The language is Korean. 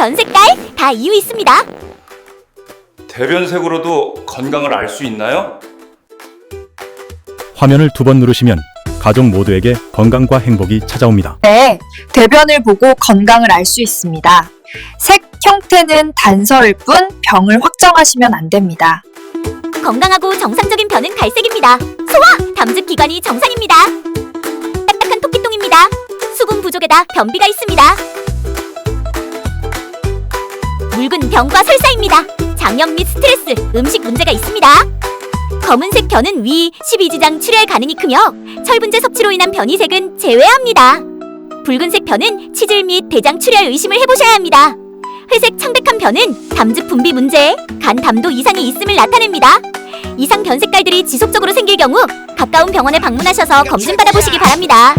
변 색깔 다 이유 있습니다. 대변색으로도 건강을 알 수 있나요? 화면을 두 번 누르시면 가족 모두에게 건강과 행복이 찾아옵니다. 네, 대변을 보고 건강을 알 수 있습니다. 색 형태는 단서일 뿐 병을 확정하시면 안 됩니다. 건강하고 정상적인 변은 갈색입니다. 소화, 담즙 기관이 정상입니다. 딱딱한 토끼똥입니다. 수분 부족에다 변비가 있습니다. 병과 설사입니다. 장염 및 스트레스, 음식 문제가 있습니다. 검은색 변은 위, 12지장 출혈 가능이 크며 철분제 섭취로 인한 변이색은 제외합니다. 붉은색 변은 치질 및 대장 출혈 의심을 해보셔야 합니다. 회색 창백한 변은 담즙 분비 문제, 간 담도 이상이 있음을 나타냅니다. 이상 변 색깔들이 지속적으로 생길 경우 가까운 병원에 방문하셔서 검진 받아보시기 바랍니다.